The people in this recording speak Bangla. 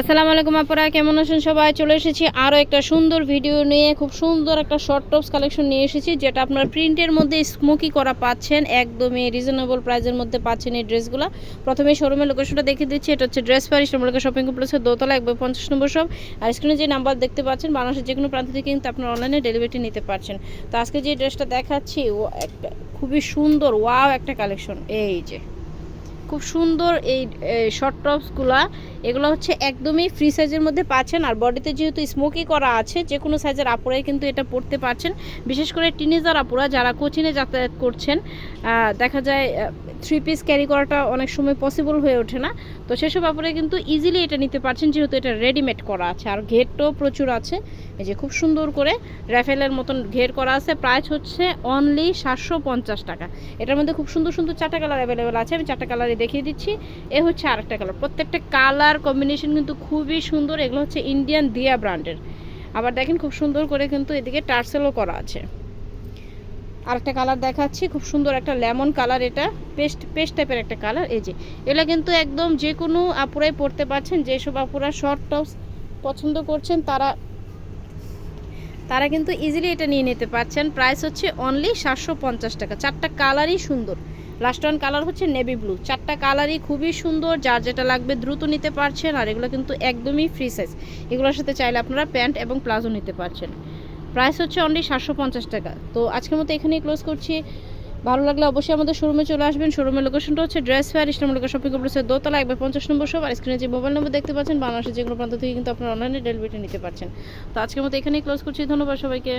আসসালামু আলাইকুম আপনারা কেমন আছেন সবাই? চলে এসেছি আরও একটা সুন্দর ভিডিও নিয়ে, খুব সুন্দর একটা শর্ট টপস কালেকশন নিয়ে এসেছি, যেটা আপনারা প্রিন্টের মধ্যে স্মোকি করা পাচ্ছেন, একদমই রিজনেবল প্রাইসের মধ্যে পাচ্ছেন এই ড্রেসগুলো। প্রথমে শোরুমের লোকেশনটা দেখে দিচ্ছি, এটা হচ্ছে ড্রেস পারি শ্রমলেখা শপিং কমপ্লেক্সের দোতলা একবার পঞ্চাশ নম্বর সব আর স্ক্রিনে যে নাম্বার দেখতে পাচ্ছেন, বাংলাদেশের যে কোনো প্রান্ত থেকে কিন্তু আপনারা অনলাইনে ডেলিভারি নিতে পারছেন। তো আজকে যে ড্রেসটা দেখাচ্ছি, ও একটা খুবই সুন্দর ওয়াও একটা কালেকশন এই যে। খুব সুন্দর এই শর্ট টপসগুলা এগুলো হচ্ছে একদমই ফ্রি সাইজের মধ্যে পাচ্ছেন। আর বডিতে যেহেতু স্মোকি করা আছে, যে কোনো সাইজের আপুরাই কিন্তু এটা পরতে পারছেন। বিশেষ করে টিনেজার আপুরা যারা কোচিনে যাতায়াত করছেন দেখা যায় থ্রি পিস ক্যারি করাটা অনেক সময় পসিবল হয়ে ওঠে না। তো সেসব আপুরা কিন্তু ইজিলি এটা নিতে পারছেন, যেহেতু এটা রেডিমেড করা আছে। আর ঘেরটাও প্রচুর আছে। এই যে খুব সুন্দর করে র্যাফেলের মতন ঘের করা আছে। প্রাইস হচ্ছে অনলি সাতশো পঞ্চাশ টাকা। এটার মধ্যে খুব সুন্দর সুন্দর চারটা কালার অ্যাভেলেবেল আছে। আমি চারটা কালারই দেখিয়ে দিচ্ছি। এ হচ্ছে আরেকটা কালার প্রত্যেকটা কালার কম্বিনেশন কিন্তু খুবই সুন্দর। এগুলো হচ্ছে ইন্ডিয়ান দিয়া ব্র্যান্ডের আবার দেখেন খুব সুন্দর করে কিন্তু এদিকে টার্সেলও করা আছে। আরেকটা কালার দেখাচ্ছি। খুব সুন্দর একটা লেমন কালার এটা। পেস্ট পেস্ট টাইপের একটা কালার এই যে, এগুলো কিন্তু একদম যে কোনো আপুরাই পরতে পারছেন। যেসব আপুরা শর্ট টপস পছন্দ করছেন, তারা তারা কিন্তু ইজিলি এটা নিয়ে নিতে পারছেন। প্রাইস হচ্ছে অনলি সাতশো পঞ্চাশ টাকা। চারটা কালারই সুন্দর। লাস্ট ওয়ান কালার হচ্ছে নেভি ব্লু চারটা কালারই খুবই সুন্দর। যার যেটা লাগবে দ্রুত নিতে পারছেন। আর এগুলো কিন্তু একদমই ফ্রি সাইজ এগুলোর সাথে চাইলে আপনারা প্যান্ট এবং প্লাজো নিতে পারছেন। প্রাইস হচ্ছে অনলি সাতশো পঞ্চাশ টাকা। তো আজকের মতো এখানেই ক্লোজ করছি। ভালো লাগলে অবশ্যই আমাদের শোরুমে চলে আসবেন। শোরুমের লোকেশনটা হচ্ছে ড্রেস ফেয়ার লোকের শপিং কমপ্লেক্সের দোতলা, একবার পঞ্চাশ নম্বর সব আর স্ক্রিনে যে মোবাইল নম্বর দেখতে পাচ্ছেন, বাংলাদেশের যে কোনো প্রান্ত থেকে কিন্তু আপনারা অনলাইনে ডেলিভারি নিতে পারছেন। তো আজকের মতো এখানেই ক্লোজ করছি। ধন্যবাদ সবাইকে।